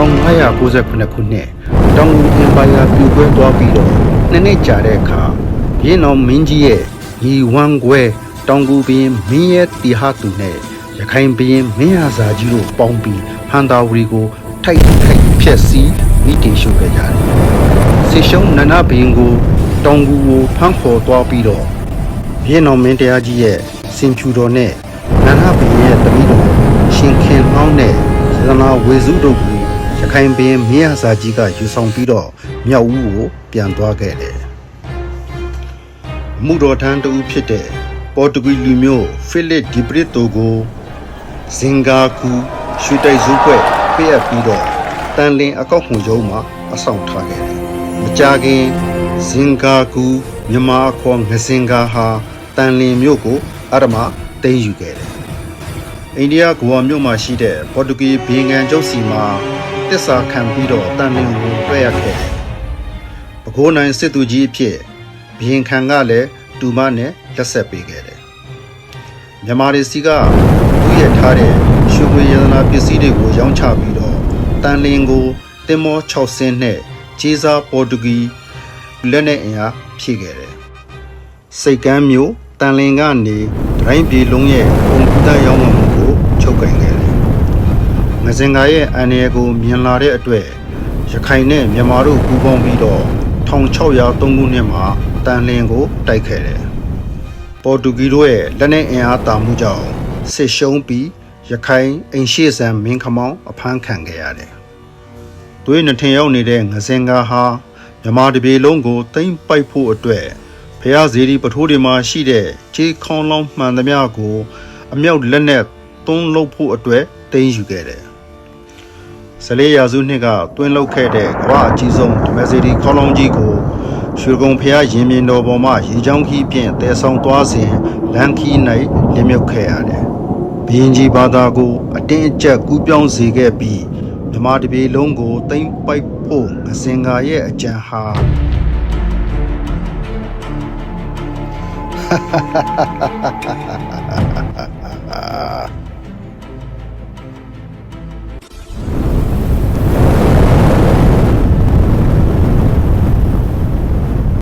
1598ခုနှစ်တောင်ငူအင်ပါယာပြိုကွဲသွားပြီးတော့နှစ်နှစ်ကြာတဲ့အခါရင်းတော်မင်းကြီးရဲ့ညီဝမ်းခွဲတောင်ကူဘင်းမင်းရဲ့တီဟာသူနဲ့ရခိုင်ဘင်းမင်းဟာဇာကြီးတို့ပေါင်းပြီးဟန်တာဝရီကိုထိုက်ထိုက်ဖျက်ဆီးမိတင်ရှုခဲ့ကြတယ်။ဆေရှုံနန္ဒဘင်းကိုတောင်ကူကိုဖမ်းခေါ်သွားပြီးတော့ရင်းတော်မင်းတရားကြီးရဲ့စင်ဖြူတော်နဲ့နန္ဒဘင်းရဲ့တပည့်တော်ရှင်ခင်နှောင်းနဲ့သဒနာဝေစုတို့ကို ရခိုင်ဘင်းမင်းဟာဇာကြီးကယူဆောင်ပြီးတော့မြောက်ဦးကိုပြန်သွားခဲ့တယ်။အမှုတော်ထမ်းတူဖြစ်တဲ့ပေါ်တူဂီလူမျိုးဖိလစ်ဒီပရစ်တိုကိုဇင်ဂါကူရွှေတိုက်စုခွဲပြည့်အပ်ပြီးတော့တန်လင်းအကောက်ခွန်ရုံးမှာအဆောင်ထားခဲ့တယ်။မကြာခင်ဇင်ဂါကူမြန်မာအခေါ်ငစင်ဂါဟာတန်လင်းမြို့ကိုအရမသိမ်းယူခဲ့တယ်။အိန္ဒိယဂွာမြို့မှာရှိတဲ့ပေါ်တူဂီဘီငန်ကျုပ်စီမှာ တစ္ဆာခံပြီးတော့တန်လင်းကိုတွေ့ရခဲ့တယ်။ပဲခူးနိုင်စစ်သူကြီးအဖြစ်ဘရင်ခံကလည်းတူမနဲ့လက်ဆက်ပေးခဲ့တယ်။မြန်မာပြည်စီကသူ့ရထားတဲ့ရွှေငွေရတနာပစ္စည်းတွေကိုရောင်းချပြီးတော့တန်လင်းကိုတင်မော6ဆင်းနဲ့ဂျေဇာပေါ်တူဂီလက်နဲ့အင်အားဖြည့်ခဲ့တယ်။စိတ်ကမ်းမျိုးတန်လင်းကနေရိုင်းပြည်လုံးရဲ့ကွန်ပျူတာရောင်းဝယ်မှုကိုချုပ်ကင်ခဲ့တယ်။င စင်ကာရဲ့အန်ရယ်ကိုမြင်လာတဲ့အတွက်ရခိုင်နဲ့မြန်မာတို့ပူးပေါင်းပြီးတော့1603ခုနှစ်မှာတန်လင်းကိုတိုက်ခဲ့တယ်။ပေါ်တူဂီတို့ရဲ့လက်နက်အင်အားတာမှုကြောင့်စစ်ရှုံးပြီးရခိုင်အိမ်ရှိဆန်မင်းခမောင်းအဖမ်းခံခဲ့ရတယ်။သွေးနှထင်ရောက်နေတဲ့ငစင်ကာဟာမြန်မာတပြေလုံးကိုတိမ့်ပိုက်ဖို့အတွက်ဖះဇေဒီပထိုးတွေမှာရှိတဲ့ခြေခေါင်းလောင်းမှန်သမျှကို အမြောက်လက်နဲ့သွန်းလုပ်ဖို့အတွက်တင်းယူခဲ့တယ်။ ဇလေးရာစုနှစ်ကတွင်းလောက်ခဲ့တဲ့ကမ္ဘာအကြီးဆုံးဓမ္မစီဒီခေါင်းလောင်းကြီးကိုရွှေကုံဖះရင်မြင်တော်ပေါ်မှာရေချောင်းခီးဖြင့်တဲဆောင်သွားစဉ်လန်ခီး၌လင်းမြုပ်ခဲ့ရတယ်။ဘီရင်ကြီးဘာသာကိုအတင်းအကျပ်ကူးပြောင်းစေခဲ့ပြီးဓမ္မတပြေလုံးကိုတိမ့်ပိုက်ဖို့အစင်ကာရဲ့အကြံဟာဟာ